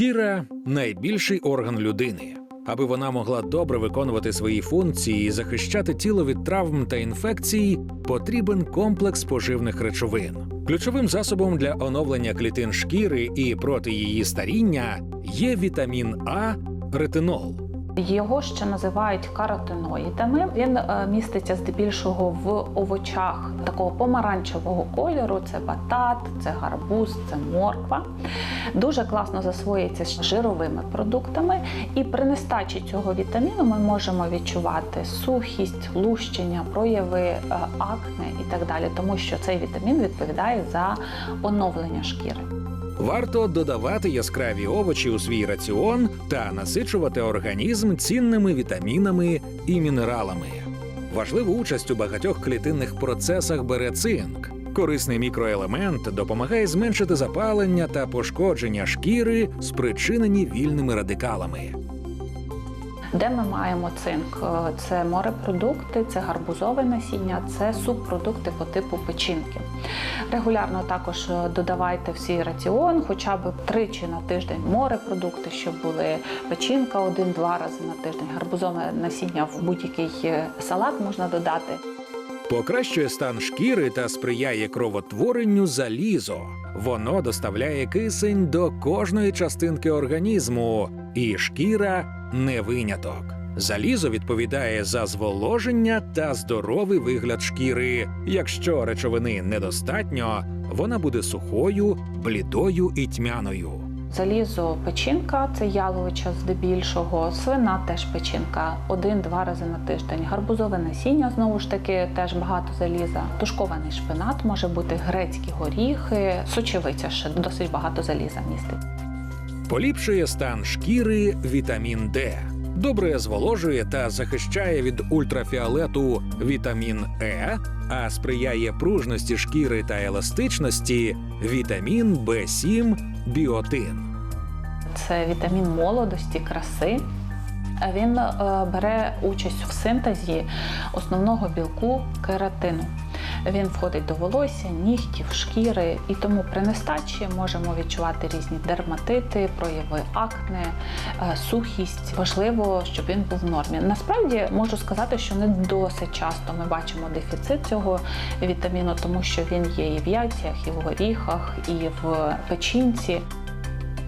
Шкіра найбільший орган людини. Аби вона могла добре виконувати свої функції і захищати тіло від травм та інфекцій, потрібен комплекс поживних речовин. Ключовим засобом для оновлення клітин шкіри і проти її старіння є вітамін А ретинол. Його ще називають каротиноїдами. Він е, міститься здебільшого в овочах такого помаранчевого кольору: це батат, це гарбуз, це морква. Дуже класно засвоюється з жировими продуктами, і при нестачі цього вітаміну ми можемо відчувати сухість, лущення, прояви е, акне і так далі, тому що цей вітамін відповідає за оновлення шкіри. Варто додавати яскраві овочі у свій раціон та насичувати організм цінними вітамінами і мінералами. Важливу участь у багатьох клітинних процесах бере цинк. Корисний мікроелемент допомагає зменшити запалення та пошкодження шкіри, спричинені вільними радикалами. Де ми маємо цинк? Е, Це морепродукти, це гарбузове насіння, це субпродукти по типу печінки. Регулярно також е, додавайте в свій раціон, хоча б тричі на тиждень морепродукти, щоб були печінка один-два рази на тиждень. Гарбузове насіння в будь-який е, салат можна додати. Покращує стан шкіри та сприяє кровотворенню залізо. Воно доставляє кисень до кожної частинки організму, і шкіра не виняток. Залізо відповідає за зволоження та здоровий вигляд шкіри. Якщо речовини недостатньо, вона буде сухою, блідою і тьмяною. Залізо печінка це яловича здебільшого, свина теж печінка один-два рази на тиждень. Гарбузове насіння знову ж таки теж багато заліза. Тушкований шпинат може бути грецькі горіхи, сочевиця ще досить багато заліза містить. Поліпшує стан шкіри вітамін Д. Добре зволожує та захищає від ультрафіолету вітамін Е, а сприяє пружності шкіри та еластичності вітамін В7 біотин. Це вітамін молодості, краси. Він е, бере участь в синтезі основного білку кератину. Він входить до волосся, нігтів, шкіри, і тому при нестачі можемо відчувати різні дерматити, прояви акне, е, сухість. Важливо, щоб він був в нормі. Насправді можу сказати, що не досить часто ми бачимо дефіцит цього вітаміну, тому що він є і в яйцях, і в горіхах, і в печінці.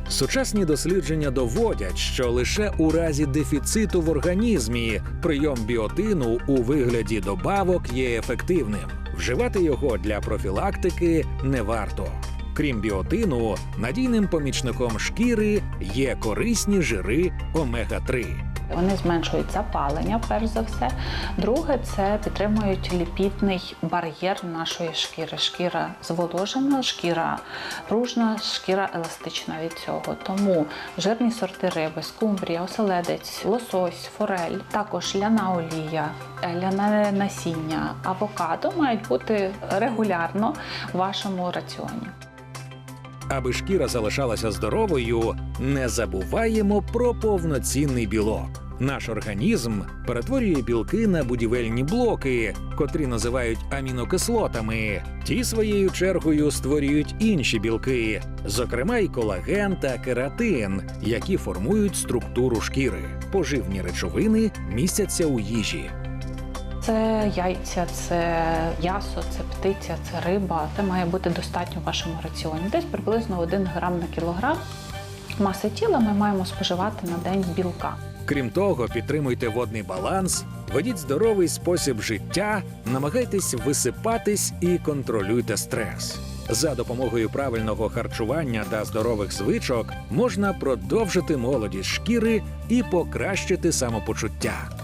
Сучасні дослідження доводять, що лише у разі дефіциту в організмі прийом біотину у вигляді добавок є ефективним. Вживати його для профілактики не варто. Крім біотину, надійним помічником шкіри є корисні жири омега-3. Вони зменшують запалення, перш за все. Друге, це підтримують ліпідний бар'єр нашої шкіри. Шкіра зволожена, шкіра пружна, шкіра еластична від цього. Тому жирні сорти риби, скумбрія, оселедець, лосось, форель, також ляна олія, е, ляне насіння, авокадо мають бути регулярно в вашому раціоні. Аби шкіра залишалася здоровою, не забуваємо про повноцінний білок. Наш організм перетворює білки на будівельні блоки, котрі називають амінокислотами. Ті своєю чергою створюють інші білки, зокрема й колаген та кератин, які формують структуру шкіри. Поживні речовини містяться у їжі. Це яйця, це м'ясо, це птиця, це риба. Це має бути достатньо в вашому раціоні. Десь приблизно 1 грам на кілограм маси тіла ми маємо споживати на день білка. Крім того, підтримуйте водний баланс, ведіть здоровий спосіб життя, намагайтесь висипатись і контролюйте стрес. За допомогою правильного харчування та здорових звичок можна продовжити молодість шкіри і покращити самопочуття.